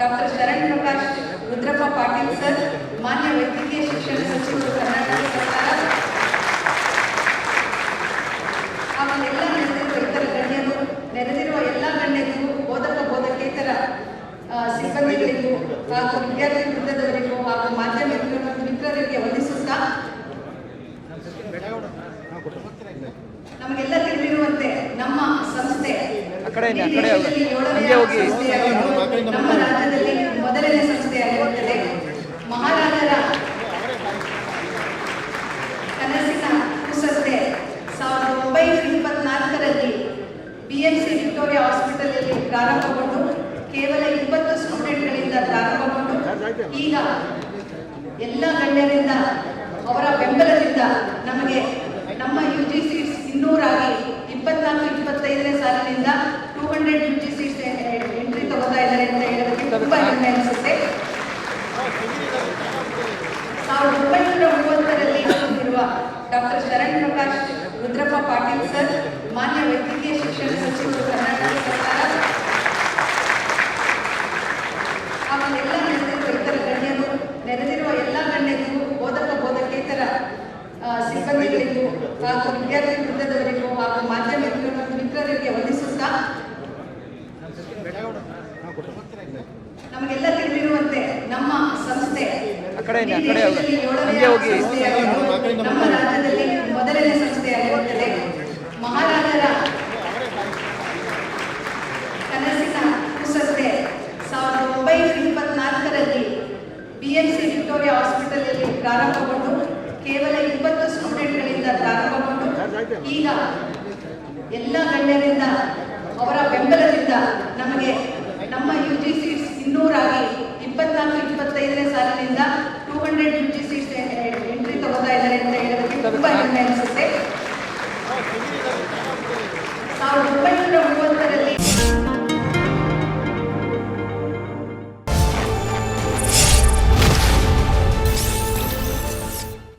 Doctor Sharan Prakash Rudrappa Patil sir, ಮಾನ್ಯ ವೈದ್ಯಕೀಯ ಶಿಕ್ಷಣ ಸಚಿವರು ಕರ್ನಾಟಕ ಸರ್ಕಾರ. ಆಮೇಲೆ ಎಲ್ಲ ನೆರೆದಿರುವ ಇತರ ಗಣ್ಯರು, ನೆರೆದಿರುವ ಎಲ್ಲ ಗಣ್ಯರಿಗೂ ಬೋಧಕ, ಬೋಧಕೇತರ ಸಿಬ್ಬಂದಿಗಳಿಗೂ ಹಾಗೂ ವಿದ್ಯಾರ್ಥಿ ವೃಂದದವರಿಗೂ ಹಾಗೂ ಮಾಧ್ಯಮ ಮಿತ್ರರಿಗೆ ವಂದಿಸುತ್ತಾ ಕಡೆ ಆ ಕಡೆ ಹಂಗೆ ಹೋಗಿ. ಮಹಾರಾಜರ ಕನಸಿನ ಕುಸಂತೆ ಸಾವಿರದ ಒಂಬೈನೂರ ಇಪ್ಪತ್ನಾಲ್ಕರಲ್ಲಿ ಬಿ ಎಂ ಸಿ ವಿಕ್ಟೋರಿಯಾ ಹಾಸ್ಪಿಟಲಲ್ಲಿ ಪ್ರಾರಂಭಗೊಂಡು ಕೇವಲ ಇಪ್ಪತ್ತು ಸ್ಟೂಡೆಂಟ್ಗಳಿಂದ ಪ್ರಾರಂಭಗೊಂಡು ಈಗ ಎಲ್ಲ ಗಣ್ಯರಿಂದ ಅವರ ಬೆಂಬಲದಿಂದ ನಮಗೆ two hundred U G seats entry ತಗೋತಾ ಇದ್ದಾರೆ ಅಂತ ಹೇಳೋದಕ್ಕೆ ತುಂಬಾ ಹೆಮ್ಮೆ ಅನಿಸುತ್ತೆ. ಸಾವಿರದ ಒಂಬೈನೂರ ಮೂವತ್ತರಲ್ಲಿ ಇರುವ ಡಾಕ್ಟರ್ ಶರಣ್ ಪ್ರಕಾಶ್ ರುದ್ರಪ್ಪ ಪಾಟೀಲ್ ಸರ್ ಮಾನ್ಯ ವೈದ್ಯಕೀಯ ಶಿಕ್ಷಣ ಸಚಿವರು ಕರ್ನಾಟಕ ಸರ್ಕಾರ ಆಮೇಲೆ ಎಲ್ಲ ನೆರೆದಿರುವ ಇತರ ಗಣ್ಯರು ನೆರೆದಿರುವ ಎಲ್ಲ ಗಣ್ಯರಿಗೂ ಬೋಧಕ ಬೋಧಕೇತರ ಸಿಬ್ಬಂದಿಗಳಿಗೂ ಹಾಗೂ ವಿದ್ಯಾರ್ಥಿ ವೃಂದದವರಿಗೂ ಹಾಗೂ ಮಾಧ್ಯಮ ಮಿತ್ರ- ಮಿತ್ರರಿಗೆ ವಂದಿಸುತ್ತಾ ನಮಗೆಲ್ಲ ತಿಳಿದಿರುವಂತೆ ನಮ್ಮ ಸಂಸ್ಥೆ ಆ ಕಡೆ ಇಡೀ ಆ ಕಡೆ ಹಂಗೆ ಹೋಗಿ. ಸಾವಿರದ ಒಂಬೈನೂರ ಇಪ್ಪತ್ನಾಲ್ಕರಲ್ಲಿ ಬಿ ಎಂ ಸಿ ವಿಕ್ಟೋರಿಯಾ ಹಾಸ್ಪಿಟಲಲ್ಲಿ ಪ್ರಾರಂಭಗೊಂಡು ಕೇವಲ ಇಪ್ಪತ್ತು ಸ್ಟೂಡೆಂಟ್ಗಳಿಂದ ಪ್ರಾರಂಭಗೊಂಡು ಈಗ ಎಲ್ಲ ಗಣ್ಯರಿಂದ ಅವರ ಬೆಂಬಲದಿಂದ ನಮಗೆ நான் உண்மை